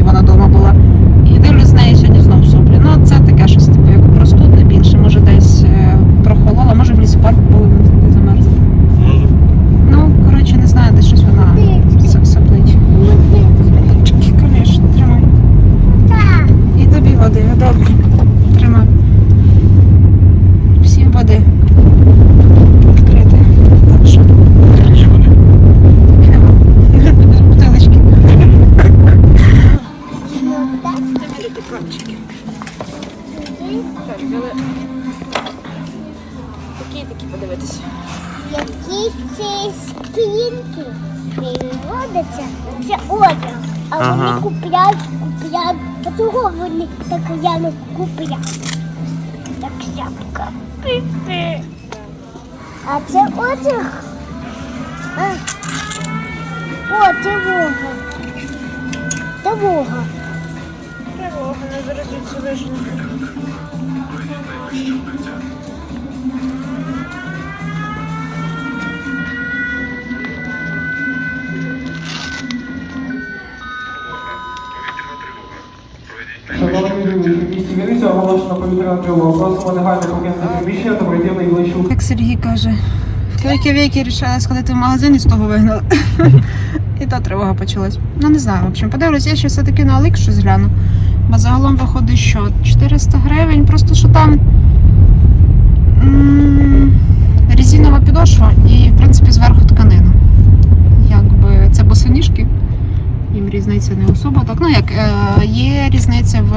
নিবানা ধর্ম А чого вони так я не купляють? Так. Пі-пі. А це одяг. О, тривога. Тривога. Тривога, не зараз звідси Як Сергій каже, в великі віки вирішила сходити в магазин і з того вигнали. і та тривога почалась. Ну не знаю, в общем, подивлюсь, я ще все-таки на Алик щось гляну. Бо загалом виходить, що 400 гривень, просто що там м, резинова підошва і, в принципі, зверху тканина. Якби це босоніжки. Їм різниця не особо так. Ну як е, є різниця в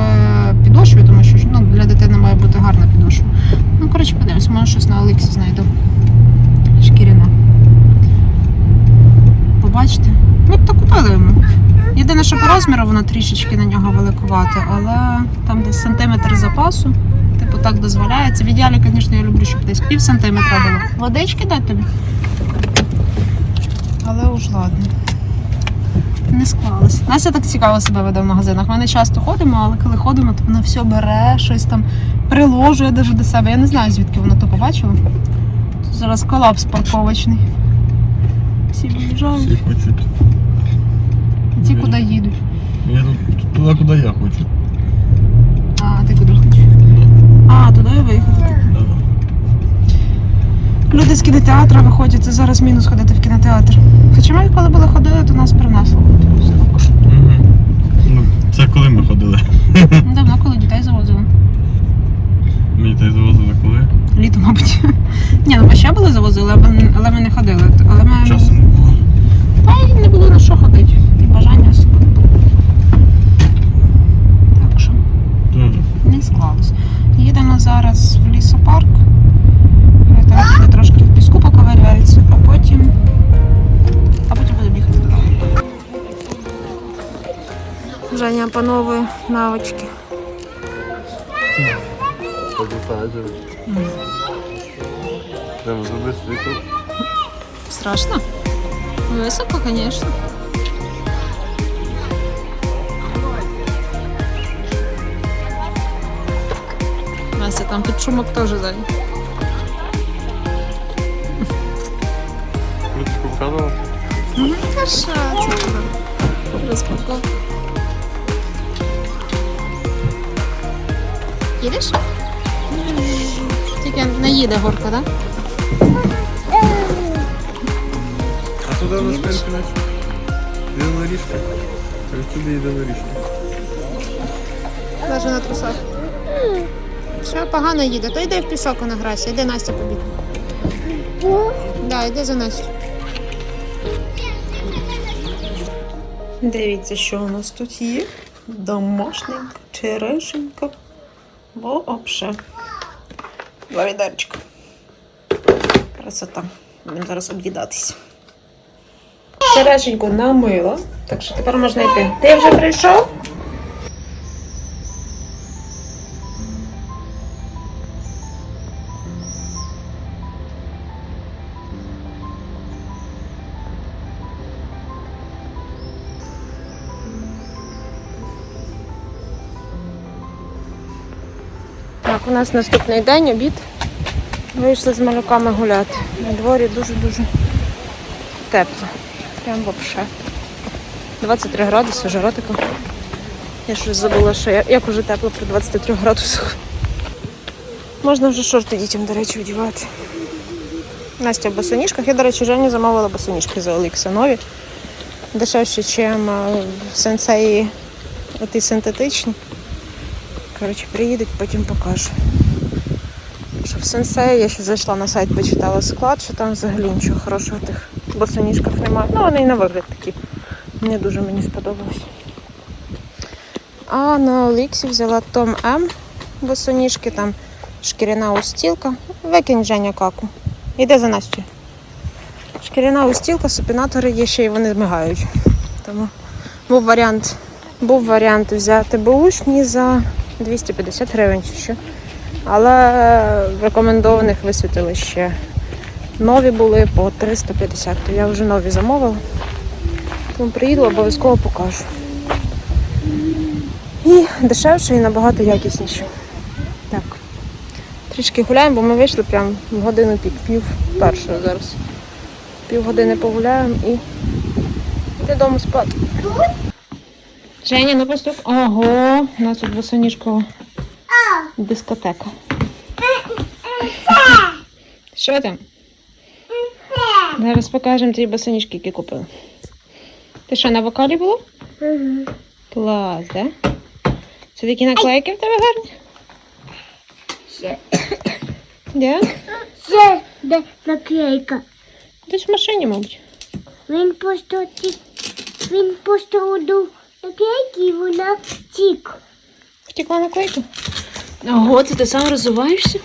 підошві, тому що ну, для дитини має бути гарна підошва. Ну, коротше, подивимось, може щось на Олексі знайду. Шкіряне. Побачите? Б то купили йому. Єдине, що по розміру воно трішечки на нього великувате, але там десь сантиметр запасу. Типу так дозволяється. В ідеалі, звісно, я люблю, щоб десь пів сантиметра було. Водички дати тобі. Але уж ладно. Не склалось. Настя так цікаво себе веде в магазинах. Ми не часто ходимо, але коли ходимо, то вона все бере, щось там приложує даже до себе. Я не знаю, звідки вона то побачила. Тут зараз колапс парковочний. Всі виїжджають. Всі хочуть. Ті куди їдуть. Я тут туди, куди я хочу. А, ти куди хочеш? А, туди виїхати. Люди з кінотеатра виходять, це зараз мінус ходити в кінотеатр. Хоча ми коли були ходили, то нас принесло. Мгм. Ну, це коли ми ходили. Давно, коли дітей завозили. Мені та й завозили коли. Літо, мабуть. Ні, ну ми ще були завозили, але ми- але ми не ходили. Але ми Часу не було. Та й не було на що ходити. І бажання особливо. Так що не склалось. Їдемо зараз в лісопарк. Женя опановує навички. Прямо зуби світу. Страшно? Високо, звісно. Настя там під шумок теж ззаді. Круточку показував? Ну, та що, це круто. Розпаковка. Їдеш? Тільки не їде горка, так? А туди на спинку наче. Йде на річку. Ось сюди йде на на трусах. Все, погано їде. То йди в пісок на грайся. Йди Настя побіг. Да, йди за Настю. Дивіться, що у нас тут є. Домашненька, черешенька. Вообще. Два відерчика. Красота. Будемо зараз об'їдатися. Сереженьку намила, так що тепер можна йти. Ти вже прийшов? Так, у нас наступний день, обід. Вийшли з малюками гуляти. На дворі дуже-дуже тепло. Прям вообще. 23 градуси, жара така. Я щось забула, що я, як уже тепло при 23 градусах. Можна вже шорти дітям, до речі, одягати. Настя в босоніжках. Я, до речі, Жені замовила босоніжки за Олікса нові. Дешевші, ніж сенсеї оті синтетичні. Коротше, приїдуть, потім покажу. Що в сенсеї я ще зайшла на сайт, почитала склад, що там взагалі нічого хорошого в тих босоніжках немає. Ну, вони і на вигляд такі. Не дуже мені сподобалось. А на Оліксі взяла Том М босоніжки там шкіряна устілка. Викинь Женя каку. Іди за Настю. Шкіряна устілка, супінатори є ще й вони мигають. Тому був варіант, був варіант взяти бушні за 250 гривень чи що. Але в рекомендованих висвітили ще нові були по 350. То я вже нові замовила. Тому приїду, обов'язково покажу. І дешевше, і набагато якісніше. Так. Трішки гуляємо, бо ми вийшли прямо в годину пік, пів першого зараз. Півгодини погуляємо і додому спати. Женя, ну поступ. Ого, у нас тут босоніжкова дискотека. Що там? Зараз покажемо ті босоніжки, які купили. Ти що, на вокалі було? Клас, да? Це такі наклейки в тебе гарні? Да? Це де наклейка. Ж в машині, мабуть. Він просто він просто одув наклейки вона тік. Втекла наклейка? Ого, це ти сам розвиваєшся?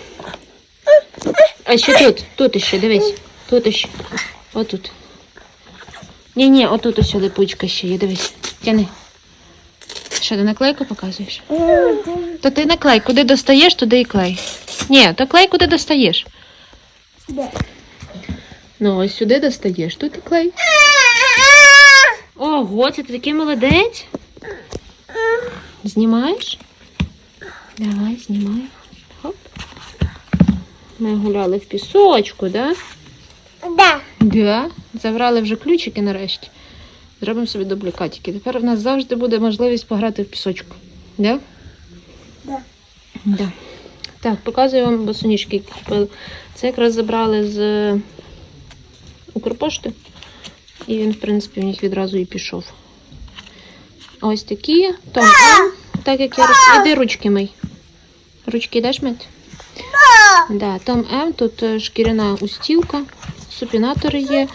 А ще тут, тут іще, дивись. Тут іще. Отут. Ні, ні, отут ось липучка ще є, дивись. Тяни. Що, ти наклейку показуєш? То ти наклей, куди достаєш, туди і клей. Ні, то клей куди достаєш. Ну, ось сюди достаєш, тут і клей. Ого, це ти такий молодець. Знімаєш? Давай, знімай. Хоп. Ми гуляли в пісочку, да? Да. Да. Забрали вже ключики нарешті. Зробимо собі дублікатики. Тепер в нас завжди буде можливість пограти в пісочку. Да? Да. Да. Так, показую вам босоніжки, які купили. Це якраз забрали з е, Укрпошти. І він, в принципі, в них відразу і пішов. Ось такі. Том М. Так як я роз... Іди ручки мий. Ручки йдеш мити? Да, Том М. Тут е, шкіряна устілка, супінатори є.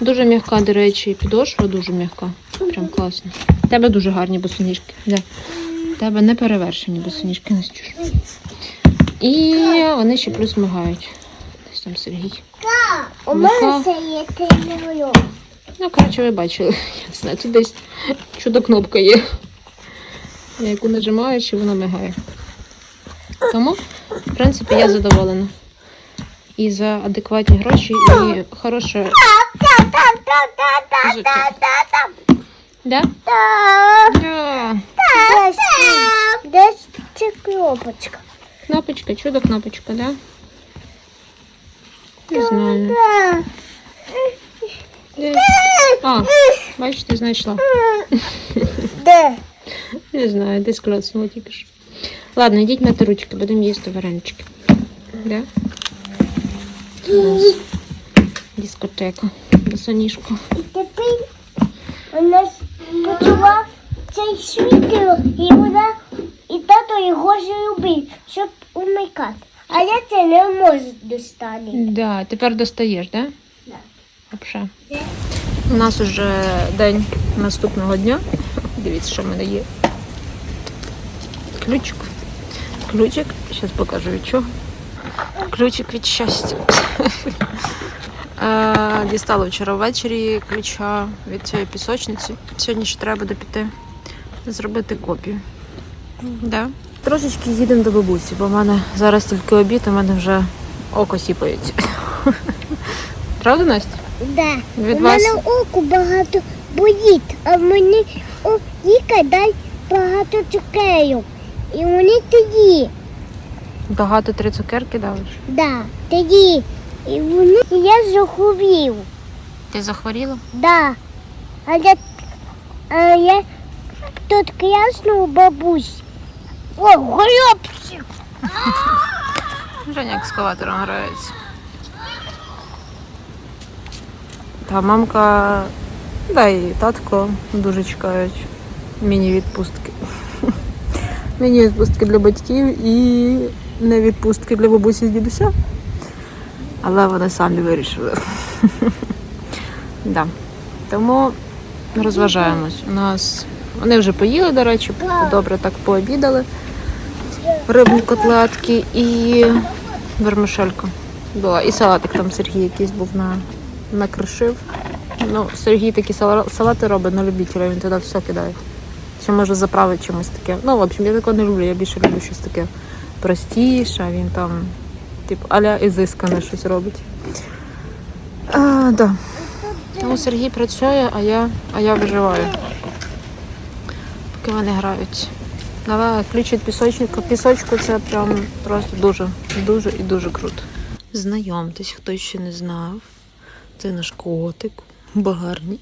Дуже м'яка, до речі, підошва дуже м'яка. Прям класно. У тебе дуже гарні босоніжки. Да. У тебе не перевершені босоніжки, Настюш. І вони ще плюс мигають. Десь там Сергій. У мене це є телефон. Ну, коротше, ви бачили. Я не знаю, тут десь чудо-кнопка є. Яку нажимаєш і воно мигає. Тому, в принципі, я задоволена. І за адекватні гроші, і хороше взуття. Да? Да. Десь, це кнопочка. Кнопочка, чудо-кнопочка, да? Не знаю. Десь. А, бачите, знайшла. Де? Не знаю, десь клацнула тільки що. Ладно, йдіть мити ручки, будемо їсти варенички. Да? Дискотека. Босоніжка. І тепер у нас почала цей світло, і вона, і тато його зробив, щоб умикати. А я це не можу достати. Да, тепер достаєш, да? Да. Вообще. У нас уже день наступного дня. Дивіться, що в мене є. Ключик. Ключик. Зараз покажу від чого. Ключик від щастя. Е, Дістала вчора ввечері ключа від цієї пісочниці. Сьогодні ще треба буде піти зробити копію. Да. Трошечки їдемо до бабусі, бо в мене зараз тільки обід, у мене вже око сіпається. Правда, Настя? Да. Від у вас? мене око багато болить, а мені о, Віка дай багато цукерок. І вони тоді, Багато три цукерки давиш. да, тоді. І вони і я захворів. Ти захворіла? Да. А я, а я тут красну у бабусь. О, гребчик! Женя екскаватором грається. Та мамка, да і татко дуже чекають міні-відпустки. Міні-відпустки для батьків і не відпустки для бабусі з дідуся. Але вони самі вирішили. да. Тому розважаємось. У нас вони вже поїли, до речі, добре так пообідали. рибні котлетки і вермишелька була. І салатик там Сергій якийсь був на, накришив. Ну, Сергій такі салати робить на любителя, він туди все кидає. Ще може заправити чимось таке. Ну, в общем, я такого не люблю, я більше люблю щось таке простіше, він там, типу, аля ізискане щось робить. А, да. Тому Сергій працює, а я, а я виживаю. Поки вони грають. Але ключ від пісочника. Пісочку це прям просто дуже, дуже і дуже круто. Знайомтесь, хто ще не знав. Це наш котик. Багарний.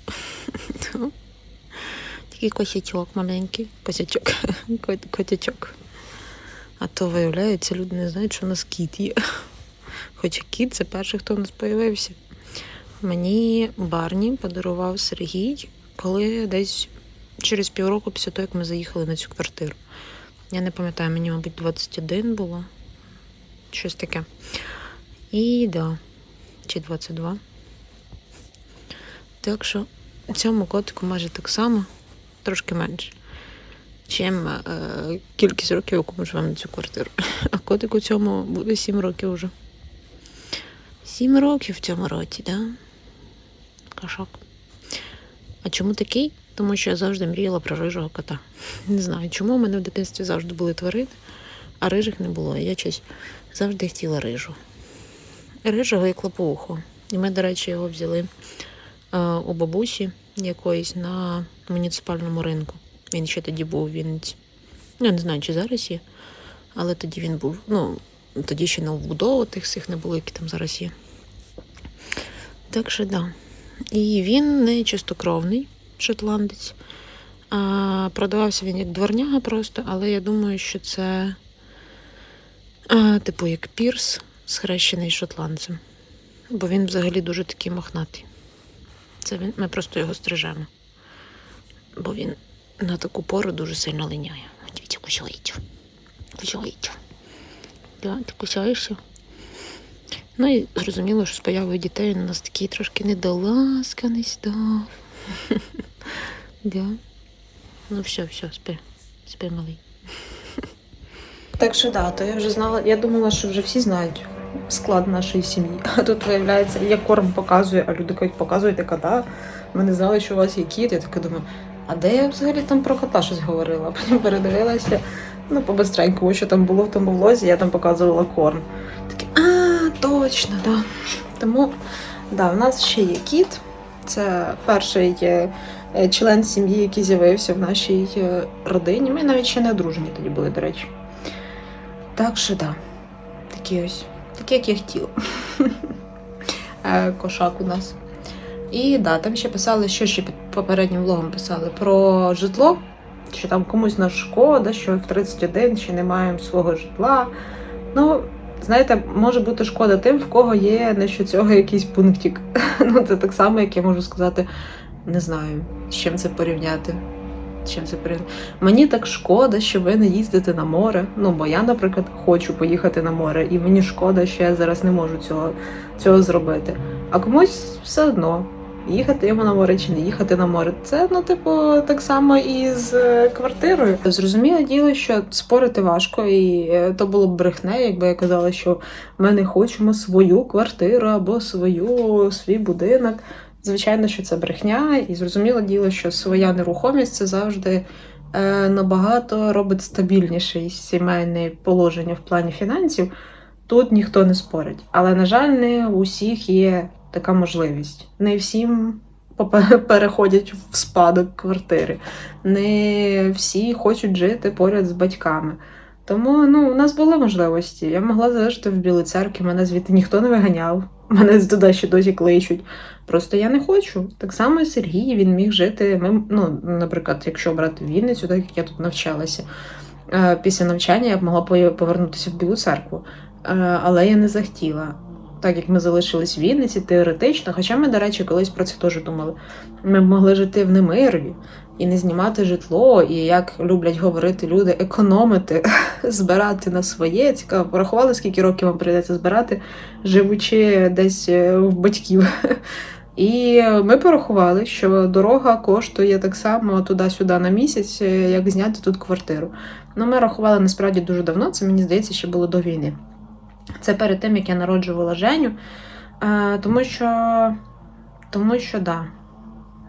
Такий косячок маленький. Косячок. Котячок. А то виявляється, люди не знають, що у нас кіт є. Хоча кіт це перший, хто в нас з'явився. Мені Барні подарував Сергій, коли десь через півроку після того, як ми заїхали на цю квартиру. Я не пам'ятаю, мені, мабуть, 21 було. Щось таке. І да, чи 22. Так що цьому котику майже так само, трошки менше, чим е, кількість років, яку ми живемо на цю квартиру. А котику цьому буде 7 років вже. 7 років в цьому році, так? Да? Кашок. А чому такий? Тому що я завжди мріяла про рижого кота. Не знаю, чому у мене в дитинстві завжди були тварини, а рижих не було. Я щось завжди хотіла рижу. Рижого і клопоуху. І ми, до речі, його взяли у бабусі якоїсь на муніципальному ринку. Він ще тоді був Вінниці. Я не знаю, чи зараз є, але тоді він був. Ну, тоді ще новобудови тих всіх не було, які там зараз є. Так що, да. І він не чистокровний шотландець. А, продавався він як дворняга просто, але я думаю, що це а, типу як пірс, схрещений шотландцем. Бо він взагалі дуже такий мохнатий. Це він, ми просто його стрижемо. Бо він на таку пору дуже сильно линяє. Дивіться, кусається. Кусається. Да, ти кусаєшся? Ну і зрозуміло, що з появою дітей він у нас такий трошки недоласканий став. Да. Ну все, все, спи. Спи, малий. Так що да, то я вже знала, я думала, що вже всі знають склад нашої сім'ї. А тут виявляється, я корм показую, а люди кажуть, показуєте кота. Ми не знали, що у вас є кіт. Я така думаю, а де я взагалі там про кота щось говорила? Потім передивилася. Ну, по-бистренькому, що там було в тому влозі, я там показувала корм. Такі, а, точно, да. Тому, да, в нас ще є кіт. Це перший е, е, член сім'ї, який з'явився в нашій е, родині. Ми навіть ще не одружені тоді були, до речі. Так що, да. Такі ось. Такі, як я хотіла. Е, Кошак у нас. І да, там ще писали, що ще під попереднім влогом писали про житло, що там комусь на шкода, що в 31 ще не маємо свого житла. Ну, знаєте, може бути шкода тим, в кого є не цього якийсь пунктик. Ну, це так само, як я можу сказати, не знаю, з чим це порівняти. Чим це порівняти. Мені так шкода, що ви не їздите на море. Ну, бо я, наприклад, хочу поїхати на море, і мені шкода, що я зараз не можу цього, цього зробити. А комусь все одно. Їхати йому на море чи не їхати на море. Це ну, типу, так само і з е, квартирою. Зрозуміле діло, що спорити важко, і е, то було б брехне, якби я казала, що ми не хочемо свою квартиру або свою свій будинок. Звичайно, що це брехня, і зрозуміло діло, що своя нерухомість це завжди е, набагато робить стабільніше сімейне положення в плані фінансів. Тут ніхто не спорить. Але, на жаль, не у всіх є така можливість. Не всім переходять в спадок квартири, не всі хочуть жити поряд з батьками. Тому ну, у нас були можливості. Я могла залишити в Білій церкві, мене звідти ніхто не виганяв. Мене туди ще досі кличуть. Просто я не хочу. Так само і Сергій він міг жити. Ми, ну, наприклад, якщо брати Вінницю, так як я тут навчалася. е, Після навчання я б могла повернутися в Білу церкву. Е, Але я не захотіла. Так як ми залишились в Вінниці, теоретично, хоча ми, до речі, колись про це теж думали. Ми б могли жити в Немирові і не знімати житло, і як люблять говорити люди, економити, збирати на своє. Цікаво, порахували, скільки років вам прийдеться збирати, живучи десь е, в батьків. І ми порахували, що дорога коштує так само туди-сюди на місяць, е, як зняти тут квартиру. Ну, ми рахували насправді дуже давно, це мені здається, ще було до війни. Це перед тим, як я народжувала Женю. Е, тому що, тому що да.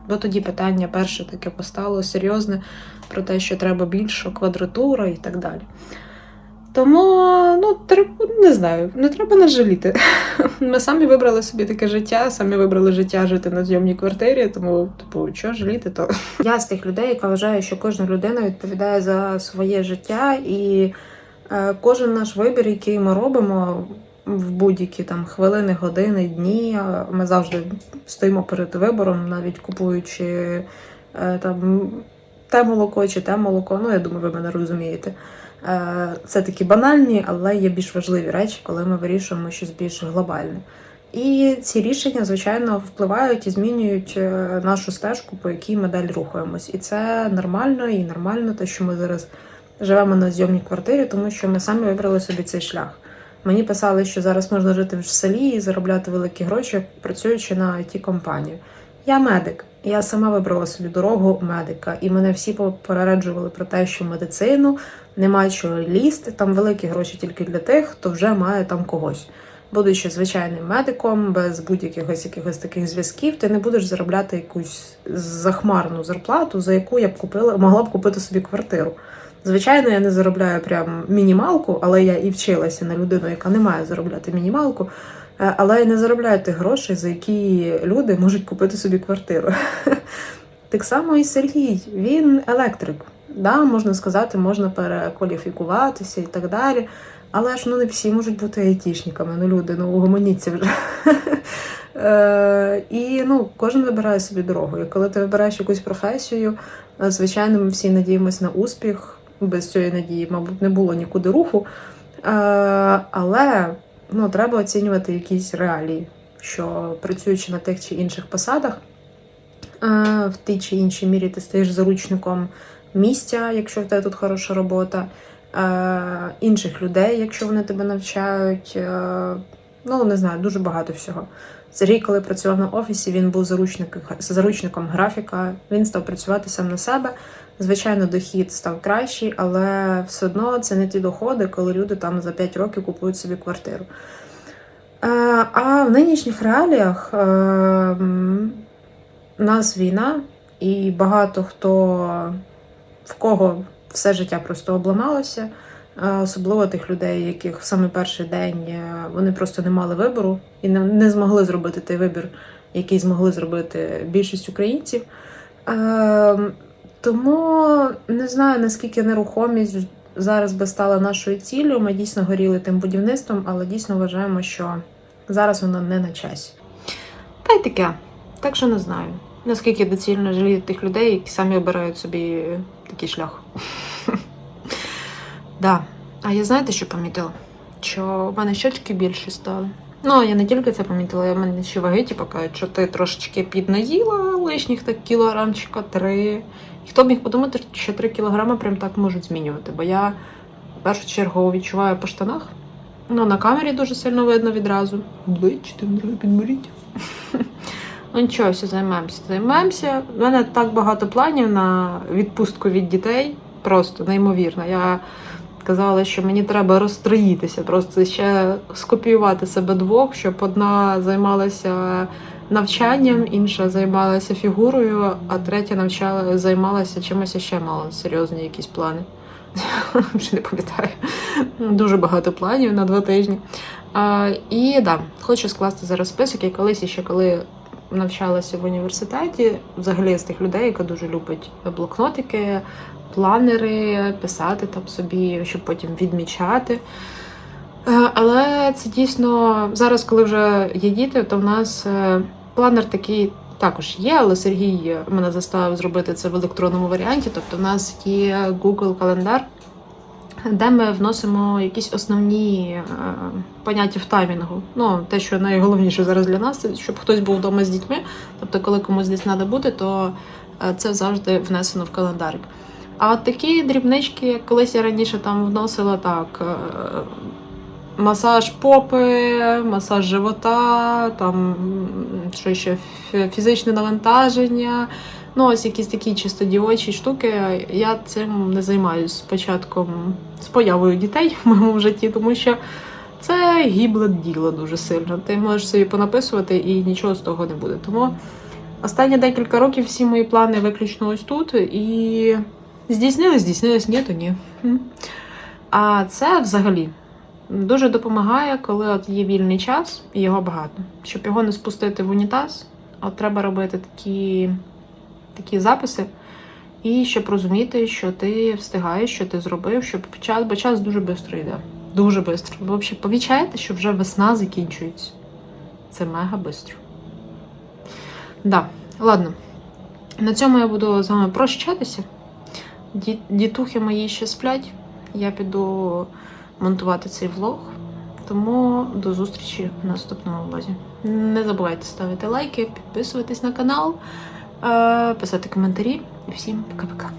Бо тоді питання перше таке постало серйозне про те, що треба більше квадратура і так далі. Тому, ну, не знаю, не треба нас жаліти. Ми самі вибрали собі таке життя, самі вибрали життя жити на зйомній квартирі, тому, типу, що жаліти, то. Я з тих людей, яка вважає, що кожна людина відповідає за своє життя, і е, кожен наш вибір, який ми робимо в будь-які там хвилини, години, дні, ми завжди стоїмо перед вибором, навіть купуючи е, там те молоко чи те молоко. Ну, я думаю, ви мене розумієте. Е, Це такі банальні, але є більш важливі речі, коли ми вирішуємо щось більш глобальне. І ці рішення, звичайно, впливають і змінюють е, нашу стежку, по якій ми далі рухаємось. І це нормально і нормально, те, що ми зараз живемо на зйомній квартирі, тому що ми самі вибрали собі цей шлях. Мені писали, що зараз можна жити в селі і заробляти великі гроші, працюючи на it компанію Я медик. Я сама вибрала собі дорогу медика, і мене всі попереджували про те, що медицину немає чого лізти. Там великі гроші тільки для тих, хто вже має там когось. Будучи звичайним медиком, без будь-якихось якихось таких зв'язків, ти не будеш заробляти якусь захмарну зарплату, за яку я б купила, могла б купити собі квартиру. Звичайно, я не заробляю прям мінімалку, але я і вчилася на людину, яка не має заробляти мінімалку. Е, Але я не заробляю тих грошей, за які люди можуть купити собі квартиру. Так само і Сергій, він електрик. Да, можна сказати, можна перекваліфікуватися і так далі. Але ж ну не всі можуть бути айтішниками. Ну, люди, ну угомоніться вже. Е, І ну, кожен вибирає собі дорогу. І коли ти вибираєш якусь професію, е, звичайно, ми всі надіємося на успіх. Без цієї надії, мабуть, не було нікуди руху. Е, Але ну, треба оцінювати якісь реалії, що працюючи на тих чи інших посадах, е, в тій чи іншій мірі ти стаєш заручником місця, якщо в тебе тут хороша робота, е, інших людей, якщо вони тебе навчають. Ну, не знаю, дуже багато всього. Сергій, коли працював на офісі, він був заручник, заручником графіка, він став працювати сам на себе. Звичайно, дохід став кращий, але все одно це не ті доходи, коли люди там за 5 років купують собі квартиру. Е, А в нинішніх реаліях е, у нас війна, і багато хто в кого все життя просто обламалося, е, особливо тих людей, яких в самий перший день е, вони просто не мали вибору і не, не змогли зробити той вибір, який змогли зробити більшість українців. Е, Тому не знаю, наскільки нерухомість зараз би стала нашою ціллю. Ми дійсно горіли тим будівництвом, але дійсно вважаємо, що зараз воно не на часі. Та й таке. Так що не знаю. Наскільки доцільно жаліти тих людей, які самі обирають собі такий шлях. Да. А я знаєте, що помітила? Що в мене щочки більші стали. Ну, я не тільки це помітила, я в мене ще ваги, типу, кажуть, що ти трошечки піднаїла лишніх так кілограмчика три. І хто б міг подумати, що 3 кілограми прям так можуть змінювати. Бо я в першу чергу відчуваю по штанах. Ну, на камері дуже сильно видно відразу. Обличчя там треба підберіть. Ну нічого, все займаємося. Займаємося. У мене так багато планів на відпустку від дітей. Просто неймовірно. Я казала, що мені треба розстроїтися, просто ще скопіювати себе двох, щоб одна займалася навчанням, інша займалася фігурою, а третя навчала, займалася чимось ще мало серйозні якісь плани. Вже не пам'ятаю. Дуже багато планів на два тижні. А, і да, хочу скласти зараз список, і колись ще коли навчалася в університеті, взагалі з тих людей, яка дуже любить блокнотики, планери, писати там собі, щоб потім відмічати. Е, Але це дійсно зараз, коли вже є діти, то в нас е, планер такий також є, але Сергій мене заставив зробити це в електронному варіанті. Тобто, в нас є Google календар, де ми вносимо якісь основні е, поняття в таймінгу. Ну, те, що найголовніше зараз для нас, це щоб хтось був вдома з дітьми. Тобто, коли комусь десь треба бути, то це завжди внесено в календарик. А от такі дрібнички, як колись я раніше там вносила так. е, масаж попи, масаж живота, там що ще фізичне навантаження. Ну, ось якісь такі чисто дівочі штуки. Я цим не займаюся з початком, з появою дітей в моєму житті, тому що це гібле діло дуже сильно. Ти можеш собі понаписувати і нічого з того не буде. Тому останні декілька років всі мої плани виключно ось тут. І здійснились, здійснились, ні, то ні. А це взагалі дуже допомагає, коли от є вільний час, і його багато. Щоб його не спустити в унітаз, от треба робити такі, такі записи. І щоб розуміти, що ти встигаєш, що ти зробив, щоб час, бо час дуже швидко йде. Дуже швидко. Ви взагалі помічаєте, що вже весна закінчується. Це мега швидко. Да, ладно. На цьому я буду з вами прощатися. Ді- Дітухи мої ще сплять. Я піду монтувати цей влог. Тому до зустрічі в наступному влозі. Не забувайте ставити лайки, підписуватись на канал, е, писати коментарі. Всім пока-пока.